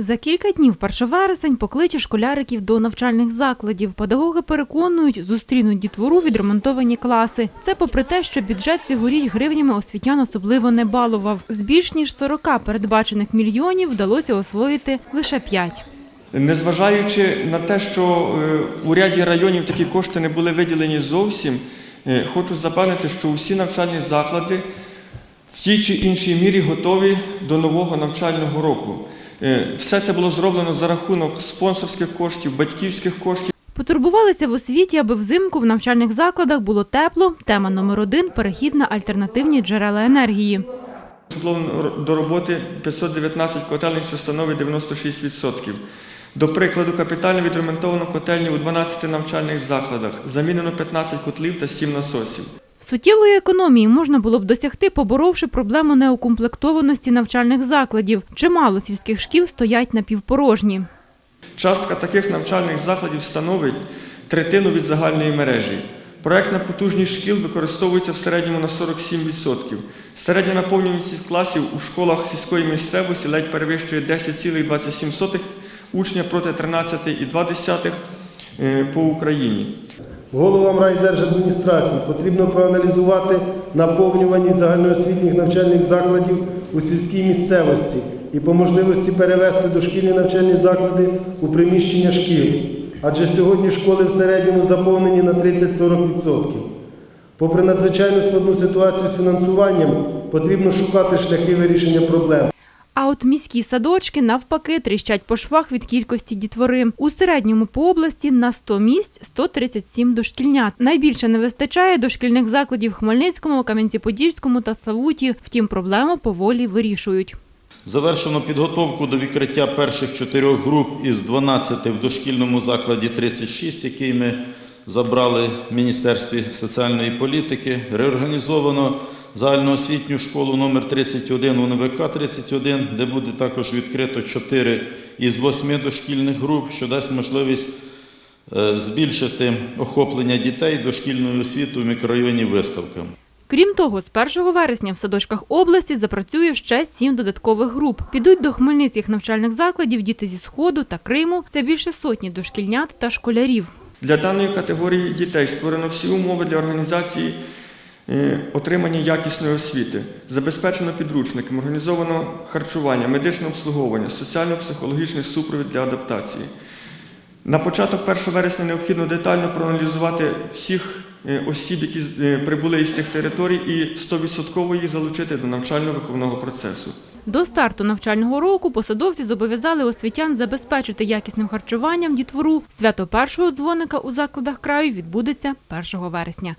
За кілька днів 1 вересень покличе школяриків до навчальних закладів. Педагоги переконують, зустрінуть дітвору відремонтовані класи. Це попри те, що бюджет цьогоріч гривнями освітян особливо не балував. З більш ніж 40 передбачених мільйонів вдалося освоїти лише 5. Незважаючи на те, що е, у ряді районів такі кошти не були виділені зовсім, е, хочу запевнити, що усі навчальні заклади в тій чи іншій мірі готові до нового навчального року. Е, Все це було зроблено за рахунок спонсорських коштів, батьківських коштів. Потурбувалися в освіті, аби взимку в навчальних закладах було тепло. Тема номер один – перехід на альтернативні джерела енергії. Підготовлено до роботи 519 котелень, що становить 96%. До прикладу, капітально відремонтовано котельні у 12 навчальних закладах, замінено 15 котлів та 7 насосів. Суттєвої економії можна було б досягти, поборовши проблему неукомплектованості навчальних закладів. Чимало сільських шкіл стоять напівпорожні. Частка таких навчальних закладів становить третину від загальної мережі. Проектна потужність шкіл використовується в середньому на 47%. Середня наповнюваність класів у школах сільської місцевості ледь перевищує 10,27 учня проти 13,2 е, по Україні. Головам райдержадміністрації потрібно проаналізувати наповнюваність загальноосвітніх навчальних закладів у сільській місцевості і по можливості перевести дошкільні навчальні заклади у приміщення шкіл. Адже сьогодні школи в середньому заповнені на 30-40%. Попри надзвичайно складну ситуацію з фінансуванням, потрібно шукати шляхи вирішення проблем. А от міські садочки навпаки тріщать по швах від кількості дітвори. У середньому по області на 100 місць 137 дошкільнят. Найбільше не вистачає дошкільних закладів в Хмельницькому, Кам'янці-Подільському та Славуті. Втім, проблему поволі вирішують. Завершено підготовку до відкриття перших чотирьох груп із 12 в дошкільному закладі 36, який ми забрали в Міністерстві соціальної політики. Реорганізовано загальноосвітню школу номер 31 УНВК 31, де буде також відкрито 4 із 8 дошкільних груп, що дасть можливість е, збільшити охоплення дітей дошкільною освітою в мікрорайоні виставка. Крім того, з 1 вересня в садочках області запрацює ще сім додаткових груп. Підуть до хмельницьких навчальних закладів діти зі Сходу та Криму. Це більше сотні дошкільнят та школярів. Для даної категорії дітей створено всі умови для організації отримання якісної освіти, забезпечено підручниками, організовано харчування, медичне обслуговування, соціально-психологічний супровід для адаптації. На початок 1 вересня необхідно детально проаналізувати всіх е, осіб, які е, прибули із цих територій, і 100% їх залучити до навчально-виховного процесу. До старту навчального року посадовці зобов'язали освітян забезпечити якісним харчуванням дітвору. Свято першого дзвоника у закладах краю відбудеться 1 вересня.